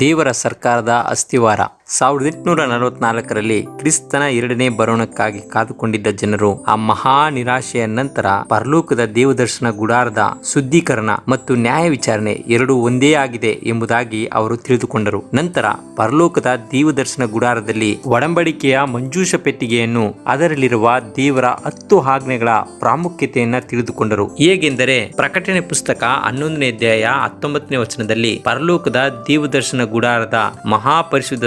ದೇವರ ಸರ್ಕಾರದ ಅಸ್ಥಿವಾರ ಸಾವಿರದ ಎಂಟುನೂರ ನಲವತ್ನಾಲ್ಕರಲ್ಲಿ ಕ್ರಿಸ್ತನ ಎರಡನೇ ಬರೋಣಕ್ಕಾಗಿ ಕಾದುಕೊಂಡಿದ್ದ ಜನರು ಆ ಮಹಾ ನಿರಾಶೆಯ ನಂತರ ಪರಲೋಕದ ದೇವದರ್ಶನ ಗುಡಾರದ ಶುದ್ಧೀಕರಣ ಮತ್ತು ನ್ಯಾಯ ವಿಚಾರಣೆ ಎರಡೂ ಒಂದೇ ಆಗಿದೆ ಎಂಬುದಾಗಿ ಅವರು ತಿಳಿದುಕೊಂಡರು. ನಂತರ ಪರಲೋಕದ ದೇವದರ್ಶನ ಗುಡಾರದಲ್ಲಿ ಒಡಂಬಡಿಕೆಯ ಮಂಜೂಷ ಪೆಟ್ಟಿಗೆಯನ್ನು ಅದರಲ್ಲಿರುವ ದೇವರ ಹತ್ತು ಆಜ್ಞೆಗಳ ಪ್ರಾಮುಖ್ಯತೆಯನ್ನ ತಿಳಿದುಕೊಂಡರು. ಹೇಗೆಂದರೆ ಪ್ರಕಟಣೆ ಪುಸ್ತಕ ಹನ್ನೊಂದನೇ ಅಧ್ಯಾಯ ಹತ್ತೊಂಬತ್ತನೇ ವಚನದಲ್ಲಿ ಪರಲೋಕದ ದೇವದರ್ಶನ ಗುಡಾರದ ಮಹಾಪರಿಶುದ್ಧ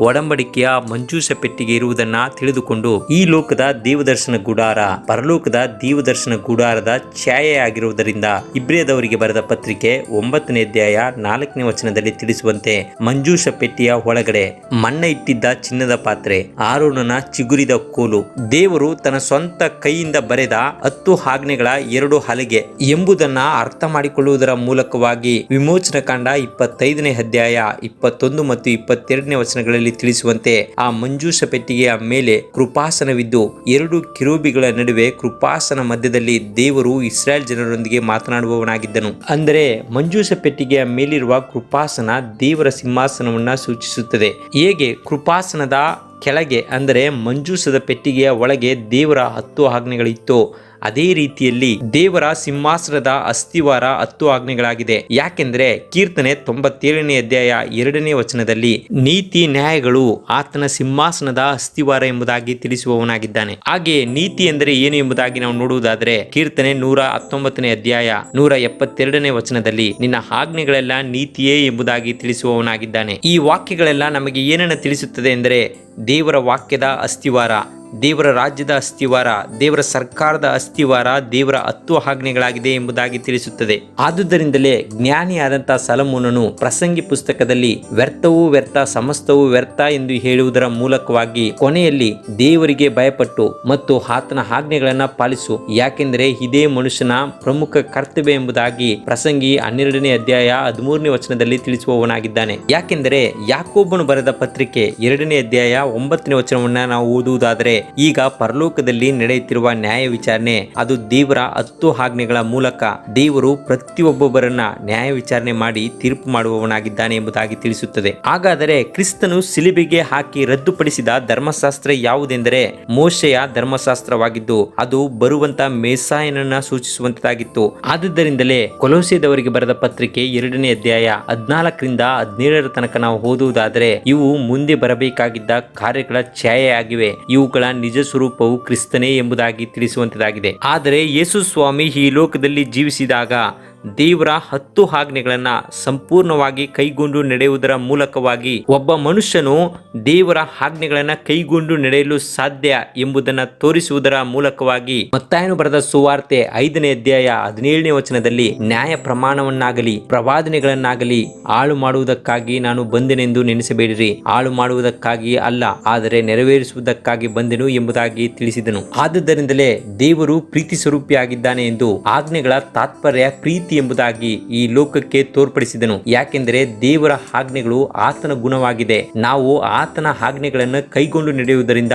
ಒಡಂಬಡಿಕೆಯ ಮಂಜೂಷ ಪೆಟ್ಟಿಗೆ ಇರುವುದನ್ನ ತಿಳಿದುಕೊಂಡು ಈ ಲೋಕದ ದೇವದರ್ಶನ ಗುಡಾರ, ಪರಲೋಕದ ದೇವದರ್ಶನ ಗುಡಾರದ ಛಾಯೆಯಾಗಿರುವುದರಿಂದ ಇಬ್ರಿಯದವರಿಗೆ ಬರೆದ ಪತ್ರಿಕೆ ಒಂಬತ್ತನೇ ಅಧ್ಯಾಯ ನಾಲ್ಕನೇ ವಚನದಲ್ಲಿ ತಿಳಿಸುವಂತೆ ಮಂಜೂಷ ಪೆಟ್ಟಿಯ ಒಳಗಡೆ ಮಣ್ಣ ಇಟ್ಟಿದ್ದ ಚಿನ್ನದ ಪಾತ್ರೆ ಆರೋಣನ ಚಿಗುರಿದ ಕೋಲು, ದೇವರು ತನ್ನ ಸ್ವಂತ ಕೈಯಿಂದ ಬರೆದ ಹತ್ತು ಆಜ್ಞೆಗಳ ಎರಡು ಹಲಗೆ ಎಂಬುದನ್ನ ಅರ್ಥ ಮಾಡಿಕೊಳ್ಳುವುದರ ಮೂಲಕವಾಗಿ ವಿಮೋಚನ ಕಾಂಡ ಇಪ್ಪತ್ತೈದನೇ ಅಧ್ಯಾಯ ಇಪ್ಪತ್ತೊಂದು ಮತ್ತು ಇಪ್ಪತ್ತೆರಡನೇ ವಚನಗಳಲ್ಲಿ ತಿಳಿಸುವಂತೆ ಆ ಮಂಜೂಷ ಪೆಟ್ಟಿಗೆಯ ಮೇಲೆ ಕೃಪಾಸನವಿದ್ದು ಎರಡು ಕಿರೂಬಿಗಳ ನಡುವೆ ಕೃಪಾಸನ ಮಧ್ಯದಲ್ಲಿ ದೇವರು ಇಸ್ರಾಯೇಲ್ ಜನರೊಂದಿಗೆ ಮಾತನಾಡುವವನಾಗಿದ್ದನು. ಅಂದರೆ ಮಂಜೂಷ ಪೆಟ್ಟಿಗೆಯ ಮೇಲಿರುವ ಕೃಪಾಸನ ದೇವರ ಸಿಂಹಾಸನವನ್ನ ಸೂಚಿಸುತ್ತದೆ. ಹೇಗೆ ಕೃಪಾಸನದ ಕೆಳಗೆ ಅಂದರೆ ಮಂಜೂಸದ ಪೆಟ್ಟಿಗೆಯ ಒಳಗೆ ದೇವರ ಹತ್ತು ಆಜ್ಞೆಗಳಿತ್ತು ಅದೇ ರೀತಿಯಲ್ಲಿ ದೇವರ ಸಿಂಹಾಸನದ ಅಸ್ಥಿವಾರ ಹತ್ತು ಆಜ್ಞೆಗಳಾಗಿದೆ. ಯಾಕೆಂದ್ರೆ ಕೀರ್ತನೆ ತೊಂಬತ್ತೇಳನೇ ಅಧ್ಯಾಯ ಎರಡನೇ ವಚನದಲ್ಲಿ ನೀತಿ ನ್ಯಾಯಗಳು ಆತನ ಸಿಂಹಾಸನದ ಅಸ್ಥಿವಾರ ಎಂಬುದಾಗಿ ತಿಳಿಸುವವನಾಗಿದ್ದಾನೆ. ಹಾಗೆ ನೀತಿ ಎಂದರೆ ಏನು ಎಂಬುದಾಗಿ ನಾವು ನೋಡುವುದಾದ್ರೆ ಕೀರ್ತನೆ ನೂರ ಹತ್ತೊಂಬತ್ತನೇ ಅಧ್ಯಾಯ ನೂರ ಎಪ್ಪತ್ತೆರಡನೇ ವಚನದಲ್ಲಿ ನಿನ್ನ ಆಜ್ಞೆಗಳೆಲ್ಲ ನೀತಿಯೇ ಎಂಬುದಾಗಿ ತಿಳಿಸುವವನಾಗಿದ್ದಾನೆ. ಈ ವಾಕ್ಯಗಳೆಲ್ಲ ನಮಗೆ ಏನನ್ನ ತಿಳಿಸುತ್ತದೆ ಎಂದರೆ ದೇವರ ವಾಕ್ಯದ ಅಸ್ಥಿವಾರ ದೇವರ ರಾಜ್ಯದ ಅಸ್ಥಿವಾರ ದೇವರ ಸರ್ಕಾರದ ಅಸ್ಥಿವಾರ ದೇವರ ಹತ್ತು ಆಜ್ಞೆಗಳಾಗಿದೆ ಎಂಬುದಾಗಿ ತಿಳಿಸುತ್ತದೆ. ಆದುದರಿಂದಲೇ ಜ್ಞಾನಿಯಾದಂಥ ಸಲಮೂನನು ಪ್ರಸಂಗಿ ಪುಸ್ತಕದಲ್ಲಿ ವ್ಯರ್ಥವೂ ವ್ಯರ್ಥ, ಸಮಸ್ತವೂ ವ್ಯರ್ಥ ಎಂದು ಹೇಳುವುದರ ಮೂಲಕವಾಗಿ ಕೊನೆಯಲ್ಲಿ ದೇವರಿಗೆ ಭಯಪಟ್ಟು ಮತ್ತು ಆತನ ಆಜ್ಞೆಗಳನ್ನ ಪಾಲಿಸು. ಯಾಕೆಂದರೆ ಇದೇ ಮನುಷ್ಯನ ಪ್ರಮುಖ ಕರ್ತವ್ಯ ಎಂಬುದಾಗಿ ಪ್ರಸಂಗಿ ಹನ್ನೆರಡನೇ ಅಧ್ಯಾಯ ಹದಿಮೂರನೇ ವಚನದಲ್ಲಿ ತಿಳಿಸುವವನಾಗಿದ್ದಾನೆ. ಯಾಕೆಂದರೆ ಯಾಕೋಬನು ಬರೆದ ಪತ್ರಿಕೆ ಎರಡನೇ ಅಧ್ಯಾಯ ಒಂಬತ್ತನೇ ವಚನವನ್ನ ನಾವು ಓದುವುದಾದರೆ ಈಗ ಪರಲೋಕದಲ್ಲಿ ನಡೆಯುತ್ತಿರುವ ನ್ಯಾಯ ವಿಚಾರಣೆ, ಅದು ದೇವರ ಹತ್ತು ಆಜ್ಞೆಗಳ ಮೂಲಕ ದೇವರು ಪ್ರತಿಯೊಬ್ಬೊಬ್ಬರನ್ನ ನ್ಯಾಯ ವಿಚಾರಣೆ ಮಾಡಿ ತೀರ್ಪು ಮಾಡುವವನಾಗಿದ್ದಾನೆ ಎಂಬುದಾಗಿ ತಿಳಿಸುತ್ತದೆ. ಹಾಗಾದರೆ ಕ್ರಿಸ್ತನು ಸಿಲಿಬಿಗೆ ಹಾಕಿ ರದ್ದುಪಡಿಸಿದ ಧರ್ಮಶಾಸ್ತ್ರ ಯಾವುದೆಂದರೆ ಮೋಶೆಯ ಧರ್ಮಶಾಸ್ತ್ರವಾಗಿದ್ದು, ಅದು ಬರುವಂತ ಮೇಸಾಯನನ್ನ ಸೂಚಿಸುವಂತದಾಗಿತ್ತು ಆದುದರಿಂದಲೇ ಕೊಲೋಸೆದವರಿಗೆ ಬರೆದ ಪತ್ರಿಕೆ ಎರಡನೇ ಅಧ್ಯಾಯ ಹದಿನಾಲ್ಕರಿಂದ ಹದಿನೇಳರ ತನಕ ನಾವು ಓದುವುದಾದರೆ, ಇವು ಮುಂದೆ ಬರಬೇಕಾಗಿದ್ದ ಕಾರ್ಯಗಳ ಛಾಯೆಯಾಗಿವೆ. ಇವುಗಳ ನಿಜ ಸ್ವರೂಪವು ಕ್ರಿಸ್ತನೇ ಎಂಬುದಾಗಿ ತಿಳಿಸುವಂತದಾಗಿದೆ. ಆದರೆ ಯೇಸು ಸ್ವಾಮಿ ಈ ಲೋಕದಲ್ಲಿ ಜೀವಿಸಿದಾಗ ದೇವರ ಹತ್ತು ಆಜ್ಞೆಗಳನ್ನ ಸಂಪೂರ್ಣವಾಗಿ ಕೈಗೊಂಡು ನಡೆಯುವುದರ ಮೂಲಕವಾಗಿ ಒಬ್ಬ ಮನುಷ್ಯನು ದೇವರ ಆಜ್ಞೆಗಳನ್ನ ಕೈಗೊಂಡು ನಡೆಯಲು ಸಾಧ್ಯ ಎಂಬುದನ್ನ ತೋರಿಸುವುದರ ಮೂಲಕವಾಗಿ ಮತ್ತಾಯನು ಬರೆದ ಸುವಾರ್ತೆ ಐದನೇ ಅಧ್ಯಾಯ ಹದಿನೇಳನೇ ವಚನದಲ್ಲಿ ನ್ಯಾಯ ಪ್ರಮಾಣವನ್ನಾಗಲಿ, ಪ್ರವಾದನೆಗಳನ್ನಾಗಲಿ ಹಾಳು ಮಾಡುವುದಕ್ಕಾಗಿ ನಾನು ಬಂದೆನೆಂದು ನೆನೆಸಬೇಡಿರಿ. ಹಾಳು ಮಾಡುವುದಕ್ಕಾಗಿ ಅಲ್ಲ, ಆದರೆ ನೆರವೇರಿಸುವುದಕ್ಕಾಗಿ ಬಂದೆನು ಎಂಬುದಾಗಿ ತಿಳಿಸಿದನು. ಆದುದರಿಂದಲೇ ದೇವರು ಪ್ರೀತಿ ಸ್ವರೂಪಿಯಾಗಿದ್ದಾನೆ ಎಂದು ಆಜ್ಞೆಗಳ ತಾತ್ಪರ್ಯ, ಪ್ರೀತಿ ಎಂಬುದಾಗಿ ಈ ಲೋಕಕ್ಕೆ ತೋರ್ಪಡಿಸಿದನು. ಯಾಕೆಂದರೆ ದೇವರ ಆಜ್ಞೆಗಳು ಆತನ ಗುಣವಾಗಿದೆ. ನಾವು ಆತನ ಆಜ್ಞೆಗಳನ್ನು ಕೈಗೊಂಡು ನಡೆಯುವುದರಿಂದ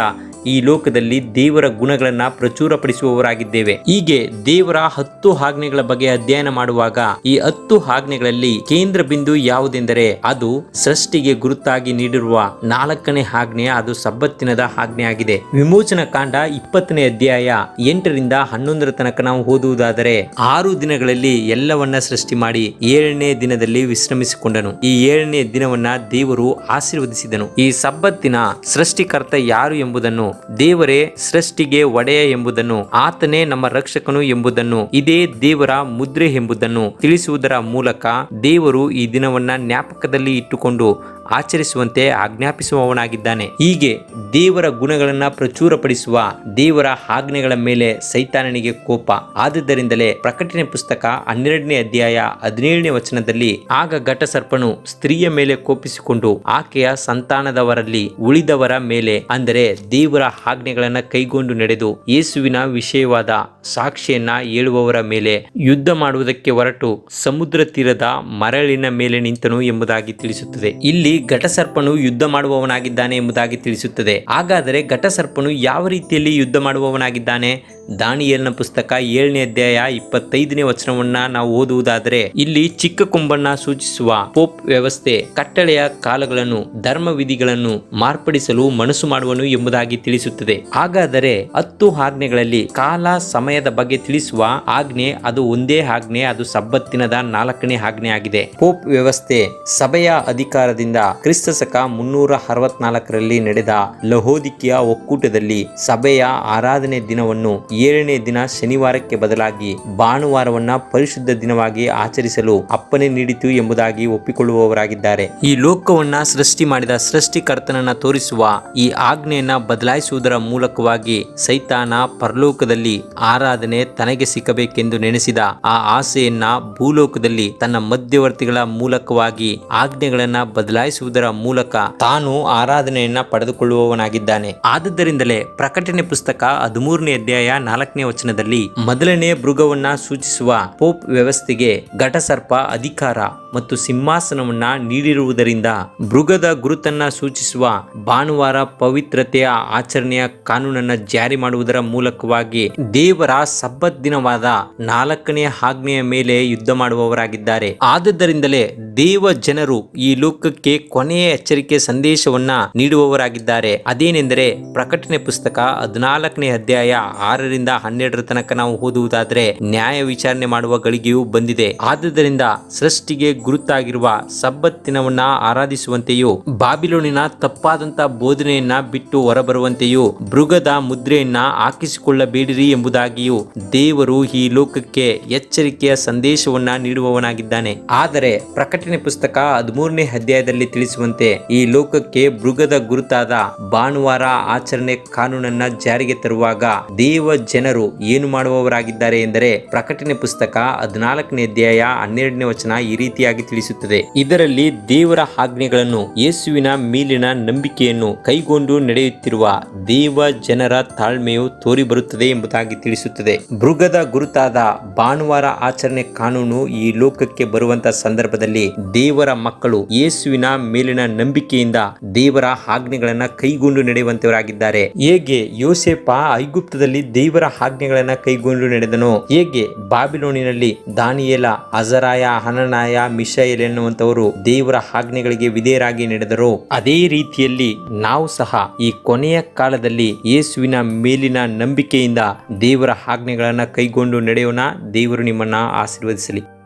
ಈ ಲೋಕದಲ್ಲಿ ದೇವರ ಗುಣಗಳನ್ನ ಪ್ರಚುರಪಡಿಸುವವರಾಗಿದ್ದೇವೆ. ಹೀಗೆ ದೇವರ ಹತ್ತು ಆಜ್ಞೆಗಳ ಬಗ್ಗೆ ಅಧ್ಯಯನ ಮಾಡುವಾಗ ಈ ಹತ್ತು ಆಜ್ಞೆಗಳಲ್ಲಿ ಕೇಂದ್ರ ಬಿಂದು ಯಾವುದೆಂದರೆ ಅದು ಸೃಷ್ಟಿಗೆ ಗುರುತಾಗಿ ನೀಡಿರುವ ನಾಲ್ಕನೇ ಆಜ್ಞೆ ಅದು ಸಬ್ಬತ್ತಿನದ ಆಜ್ಞೆ ಆಗಿದೆ ವಿಮೋಚನಾ ಕಾಂಡ ಇಪ್ಪತ್ತನೇ ಅಧ್ಯಾಯ ಎಂಟರಿಂದ ಹನ್ನೊಂದರ ತನಕ ನಾವು ಓದುವುದಾದರೆ ಆರು ದಿನಗಳಲ್ಲಿ ಎಲ್ಲವನ್ನ ಸೃಷ್ಟಿ ಮಾಡಿ ಏಳನೇ ದಿನದಲ್ಲಿ ವಿಶ್ರಮಿಸಿಕೊಂಡನು. ಈ ಏಳನೇ ದಿನವನ್ನ ದೇವರು ಆಶೀರ್ವದಿಸಿದನು. ಈ ಸಬ್ಬತ್ತಿನ ಸೃಷ್ಟಿಕರ್ತ ಯಾರು ಎಂಬುದನ್ನು ದೇವರೇ, ಸೃಷ್ಟಿಗೆ ಒಡೆಯ ಎಂಬುದನ್ನು, ಆತನೇ ನಮ್ಮ ರಕ್ಷಕನು ಎಂಬುದನ್ನು, ಇದೇ ದೇವರ ಮುದ್ರೆ ಎಂಬುದನ್ನು ತಿಳಿಸುವುದರ ಮೂಲಕ ದೇವರು ಈ ದಿನವನ್ನ ಜ್ಞಾಪಕದಲ್ಲಿ ಇಟ್ಟುಕೊಂಡು ಆಚರಿಸುವಂತೆ ಆಜ್ಞಾಪಿಸುವವನಾಗಿದ್ದಾನೆ. ಹೀಗೆ ದೇವರ ಗುಣಗಳನ್ನು ಪ್ರಚುರಪಡಿಸುವ ದೇವರ ಆಜ್ಞೆಗಳ ಮೇಲೆ ಸೈತಾನನಿಗೆ ಕೋಪ. ಆದುದರಿಂದಲೇ ಪ್ರಕಟಣೆ ಪುಸ್ತಕ ಹನ್ನೆರಡನೇ ಅಧ್ಯಾಯ ಹದಿನೇಳನೇ ವಚನದಲ್ಲಿ, ಆಗ ಘಟಸರ್ಪನು ಸ್ತ್ರೀಯ ಮೇಲೆ ಕೋಪಿಸಿಕೊಂಡು ಆಕೆಯ ಸಂತಾನದವರಲ್ಲಿ ಉಳಿದವರ ಮೇಲೆ, ಅಂದರೆ ದೇವರ ಆಜ್ಞೆಗಳನ್ನು ಕೈಗೊಂಡು ನಡೆದು ಯೇಸುವಿನ ವಿಷಯವಾದ ಸಾಕ್ಷಿಯನ್ನ ಹೇಳುವವರ ಮೇಲೆ ಯುದ್ಧ ಮಾಡುವುದಕ್ಕೆ ಹೊರಟು ಸಮುದ್ರ ತೀರದ ಮರಳಿನ ಮೇಲೆ ನಿಂತನು ಎಂಬುದಾಗಿ ತಿಳಿಸುತ್ತದೆ. ಇಲ್ಲಿ ಘಟಸರ್ಪನು ಯುದ್ಧ ಮಾಡುವವನಾಗಿದ್ದಾನೆ ಎಂಬುದಾಗಿ ತಿಳಿಸುತ್ತದೆ. ಹಾಗಾದರೆ ಘಟಸರ್ಪನು ಯಾವ ರೀತಿಯಲ್ಲಿ ಯುದ್ಧ ಮಾಡುವವನಾಗಿದ್ದಾನೆ? ದಾನಿಯಲ್ನ ಪುಸ್ತಕ ಏಳನೇ ಅಧ್ಯಾಯ ಇಪ್ಪತ್ತೈದನೇ ವಚನವನ್ನ ನಾವು ಓದುವುದಾದರೆ, ಇಲ್ಲಿ ಚಿಕ್ಕ ಕುಂಬಣ್ಣ ಸೂಚಿಸುವ ಪೋಪ್ ವ್ಯವಸ್ಥೆ ಕಟ್ಟಳೆಯ ಕಾಲಗಳನ್ನು ಧರ್ಮ ವಿಧಿಗಳನ್ನು ಮಾರ್ಪಡಿಸಲು ಮನಸ್ಸು ಮಾಡುವನು ಎಂಬುದಾಗಿ ತಿಳಿಸುತ್ತದೆ. ಹಾಗಾದರೆ ಹತ್ತು ಆಜ್ಞೆಗಳಲ್ಲಿ ಕಾಲ ಸಮಯದ ಬಗ್ಗೆ ತಿಳಿಸುವ ಆಜ್ಞೆ ಅದು ಒಂದೇ ಆಜ್ಞೆ, ಅದು ಸಬ್ಬತ್ತಿನದ ನಾಲ್ಕನೇ ಆಜ್ಞೆ ಆಗಿದೆ ಪೋಪ್ ವ್ಯವಸ್ಥೆ ಸಭೆಯ ಅಧಿಕಾರದಿಂದ ಕ್ರಿಸ್ತ ಶಕ ಮುನ್ನೂರ ಅರವತ್ನಾಲ್ಕರಲ್ಲಿ ನಡೆದ ಲಹೋದಿಕಿಯ ಒಕ್ಕೂಟದಲ್ಲಿ ಸಭೆಯ ಆರಾಧನೆ ದಿನವನ್ನು ಏಳನೇ ದಿನ ಶನಿವಾರಕ್ಕೆ ಬದಲಾಗಿ ಭಾನುವಾರವನ್ನ ಪರಿಶುದ್ಧ ದಿನವಾಗಿ ಆಚರಿಸಲು ಅಪ್ಪನೆ ನೀಡಿತು ಎಂಬುದಾಗಿ ಒಪ್ಪಿಕೊಳ್ಳುವವರಾಗಿದ್ದಾರೆ. ಈ ಲೋಕವನ್ನ ಸೃಷ್ಟಿ ಮಾಡಿದ ಸೃಷ್ಟಿಕರ್ತನನ್ನ ತೋರಿಸುವ ಈ ಆಜ್ಞೆಯನ್ನ ಬದಲಾಯಿಸುವುದರ ಮೂಲಕವಾಗಿ ಸೈತಾನ ಪರಲೋಕದಲ್ಲಿ ಆರಾಧನೆ ತನಗೆ ಸಿಕ್ಕಬೇಕೆಂದು ನೆನೆಸಿದ ಆ ಆಸೆಯನ್ನ ಭೂಲೋಕದಲ್ಲಿ ತನ್ನ ಮಧ್ಯವರ್ತಿಗಳ ಮೂಲಕವಾಗಿ ಆಜ್ಞೆಗಳನ್ನ ಬದಲಾಯಿಸುವುದರ ಮೂಲಕ ತಾನು ಆರಾಧನೆಯನ್ನ ಪಡೆದುಕೊಳ್ಳುವವನಾಗಿದ್ದಾನೆ. ಆದುದರಿಂದಲೇ ಪ್ರಕಟಣೆ ಪುಸ್ತಕ ಹದಿಮೂರನೇ ಅಧ್ಯಾಯ ನಾಲ್ಕನೇ ವಚನದಲ್ಲಿ ಮೊದಲನೇ ಮೃಗವನ್ನ ಸೂಚಿಸುವ ಪೋಪ್ ವ್ಯವಸ್ಥೆಗೆ ಘಟಸರ್ಪ ಅಧಿಕಾರ. ಮತ್ತು ಸಿಂಹಾಸನವನ್ನ ನೀಡಿರುವುದರಿಂದ ಮೃಗದ ಗುರುತನ್ನ ಸೂಚಿಸುವ ಭಾನುವಾರ ಪವಿತ್ರತೆಯ ಆಚರಣೆಯ ಕಾನೂನನ್ನ ಜಾರಿ ಮಾಡುವುದರ ಮೂಲಕವಾಗಿ ದೇವರ ಸಬ್ಬತ್ ದಿನವಾದ ನಾಲ್ಕನೇ ಆಜ್ಞೆಯ ಮೇಲೆ ಯುದ್ಧ ಮಾಡುವವರಾಗಿದ್ದಾರೆ. ಆದ್ದರಿಂದಲೇ ದೇವ ಜನರು ಈ ಲೋಕಕ್ಕೆ ಕೊನೆಯ ಎಚ್ಚರಿಕೆ ಸಂದೇಶವನ್ನ ನೀಡುವವರಾಗಿದ್ದಾರೆ. ಅದೇನೆಂದರೆ ಪ್ರಕಟಣೆ ಪುಸ್ತಕ ಹದಿನಾಲ್ಕನೇ ಅಧ್ಯಾಯ ಆರರಿಂದ ಹನ್ನೆರಡರ ತನಕ ನಾವು ಓದುವುದಾದ್ರೆ ನ್ಯಾಯ ವಿಚಾರಣೆ ಮಾಡುವ ಗಳಿಗೆಯೂ ಬಂದಿದೆ. ಆದುದರಿಂದ ಸೃಷ್ಟಿಗೆ ಗುರುತಾಗಿರುವ ಸಬ್ಬತ್ತಿನವನ್ನ ಆರಾಧಿಸುವಂತೆಯೂ ಬಾಬಿಲೋನಿನ ತಪ್ಪಾದಂತ ಬೋಧನೆಯನ್ನ ಬಿಟ್ಟು ಹೊರಬರುವಂತೆಯೂ ಮೃಗದ ಮುದ್ರೆಯನ್ನ ಹಾಕಿಸಿಕೊಳ್ಳಬೇಡಿರಿ ಎಂಬುದಾಗಿಯೂ ದೇವರು ಈ ಲೋಕಕ್ಕೆ ಎಚ್ಚರಿಕೆಯ ಸಂದೇಶವನ್ನ ನೀಡುವವನಾಗಿದ್ದಾನೆ. ಆದರೆ ಪ್ರಕಟಣೆ ಪುಸ್ತಕ ಹದಿಮೂರನೇ ಅಧ್ಯಾಯದಲ್ಲಿ ತಿಳಿಸುವಂತೆ ಈ ಲೋಕಕ್ಕೆ ಮೃಗದ ಗುರುತಾದ ಭಾನುವಾರ ಆಚರಣೆ ಕಾನೂನನ್ನ ಜಾರಿಗೆ ತರುವಾಗ ದೇವ ಜನರು ಏನು ಮಾಡುವವರಾಗಿದ್ದಾರೆ ಎಂದರೆ ಪ್ರಕಟಣೆ ಪುಸ್ತಕ ಹದಿನಾಲ್ಕನೇ ಅಧ್ಯಾಯ ಹನ್ನೆರಡನೇ ವಚನ ಈ ರೀತಿಯಾಗಿ ತಿಳಿಸುತ್ತದೆ. ಇದರಲ್ಲಿ ದೇವರ ಆಜ್ಞೆಗಳನ್ನು, ಯೇಸುವಿನ ಮೇಲಿನ ನಂಬಿಕೆಯನ್ನು ಕೈಗೊಂಡು ನಡೆಯುತ್ತಿರುವ ದೇವ ಜನರ ತಾಳ್ಮೆಯು ತೋರಿಬರುತ್ತದೆ ಎಂಬುದಾಗಿ ತಿಳಿಸುತ್ತದೆ. ಮೃಗದ ಗುರುತಾದ ಭಾನುವಾರ ಆಚರಣೆ ಕಾನೂನು ಈ ಲೋಕಕ್ಕೆ ಬರುವಂತಹ ಸಂದರ್ಭದಲ್ಲಿ ದೇವರ ಮಕ್ಕಳು ಯೇಸುವಿನ ಮೇಲಿನ ನಂಬಿಕೆಯಿಂದ ದೇವರ ಆಜ್ಞೆಗಳನ್ನ ಕೈಗೊಂಡು ನಡೆಯುವಂತವರಾಗಿದ್ದಾರೆ. ಹೇಗೆ ಯೋಸೆಪ ಐಗುಪ್ತದಲ್ಲಿ ದೇವರ ಆಜ್ಞೆಗಳನ್ನ ಕೈಗೊಂಡು ನಡೆದನು, ಹೇಗೆ ಬಾಬಿಲೋನಿನಲ್ಲಿ ದಾನಿಯೇಲ, ಅಜರಾಯ, ಹನನಾಯ ಮಿಶಾಯಲ್ ಎನ್ನುವಂತವರು ದೇವರ ಆಜ್ಞೆಗಳಿಗೆ ವಿಧೇಯರಾಗಿ ನಡೆದರು ಅದೇ ರೀತಿಯಲ್ಲಿ ನಾವು ಸಹ ಈ ಕೊನೆಯ ಕಾಲದಲ್ಲಿ ಯೇಸುವಿನ ಮೇಲಿನ ನಂಬಿಕೆಯಿಂದ ದೇವರ ಆಜ್ಞೆಗಳನ್ನ ಕೈಗೊಂಡು ನಡೆಯೋಣ. ದೇವರು ನಿಮ್ಮನ್ನ ಆಶೀರ್ವದಿಸಲಿ.